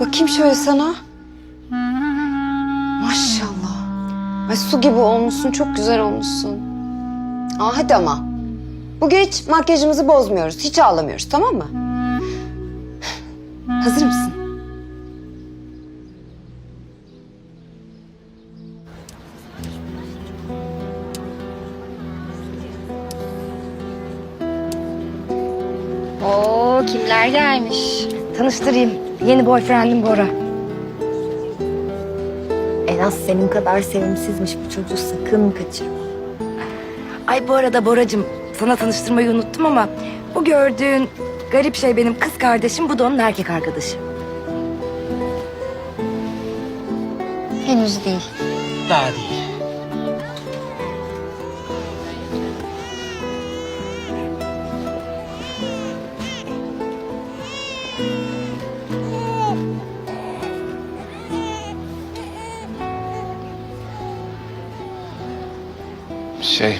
Bakayım şöyle sana. Maşallah. Ay su gibi olmuşsun, çok güzel olmuşsun. Aa, hadi ama. Bugün hiç makyajımızı bozmuyoruz, hiç ağlamıyoruz tamam mı? Hazır mısın? Kimler gelmiş? Tanıştırayım. Yeni boyfriendim Bora. En az senin kadar sevimsizmiş bu çocuğu sakın kaçırma. Ay bu arada Boracığım sana tanıştırmayı unuttum ama bu gördüğün garip şey benim kız kardeşim bu da onun erkek arkadaşı. Henüz değil. Daha değil. Şey,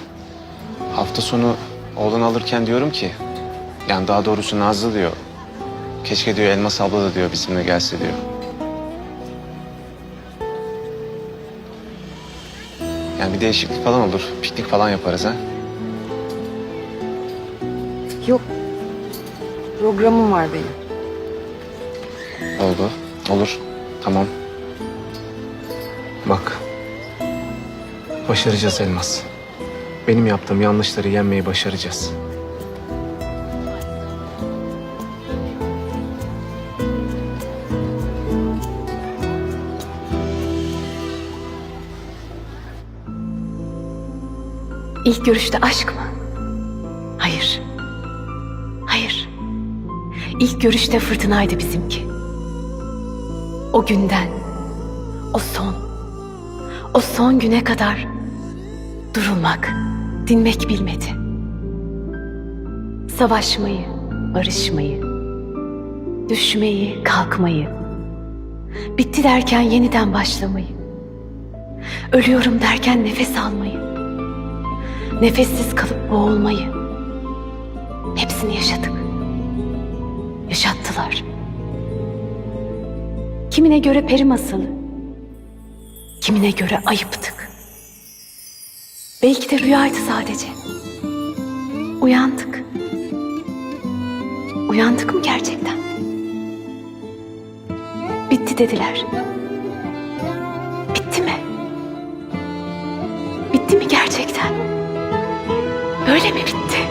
hafta sonu oğlan alırken diyorum ki, yani daha doğrusu Nazlı diyor. Keşke diyor Elmas abla da diyor bizimle gelse diyor. Yani bir değişiklik falan olur. Piknik falan yaparız ha. Yok. Programım var benim. Oldu. Olur. Tamam. Bak. Başaracağız Elmas. Benim yaptığım yanlışları yenmeyi başaracağız. İlk görüşte aşk mı? Hayır. Hayır. İlk görüşte fırtınaydı bizimki. O günden, o son, o son güne kadar durulmak, dinmek bilmedi. Savaşmayı, barışmayı, düşmeyi, kalkmayı, bitti derken yeniden başlamayı, ölüyorum derken nefes almayı, nefessiz kalıp boğulmayı. Hepsini yaşadık. Yaşattılar. Kimine göre peri masalı, kimine göre ayıptık. Belki de rüyaydı sadece. Uyandık. Uyandık mı gerçekten? Bitti dediler. Bitti mi? Bitti mi gerçekten? Böyle mi bitti?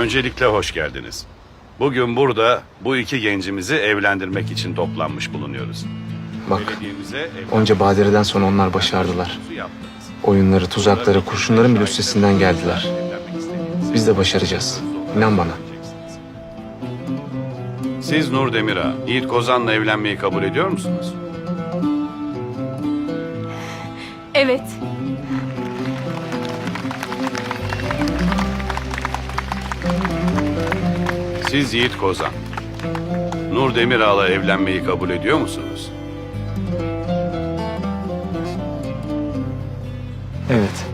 Öncelikle hoş geldiniz. Bugün burada bu iki gencimizi evlendirmek için toplanmış bulunuyoruz. Bak onca badireden sonra onlar başardılar. Oyunları, tuzakları, kurşunların bile üstesinden geldiler. Biz de başaracağız. İnan bana. Siz Nur Demir'a, Yiğit Kozan'la evlenmeyi kabul ediyor musunuz? Evet. Siz Yiğit Kozan, Nur Demirağ'la evlenmeyi kabul ediyor musunuz? Evet.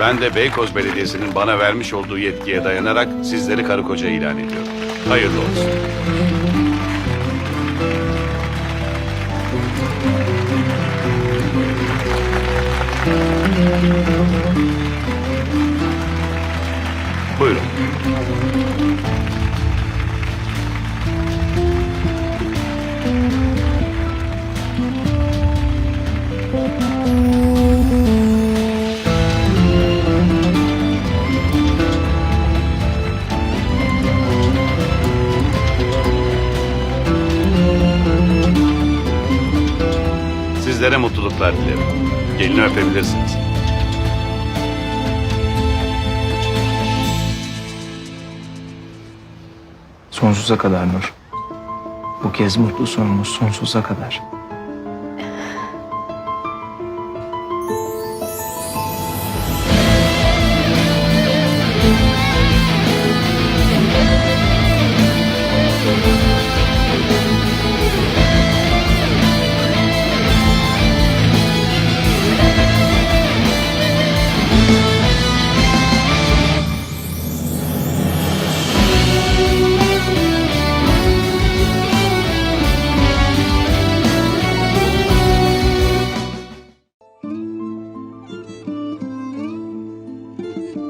Ben de Beykoz Belediyesi'nin bana vermiş olduğu yetkiye dayanarak sizleri karı koca ilan ediyorum. Hayırlı olsun. Buyurun. Sizlere mutluluklar dilerim. Gelini öpebilirsiniz. Sonsuza kadar Nur. Bu kez mutlu sonumuz sonsuza kadar. 嗯。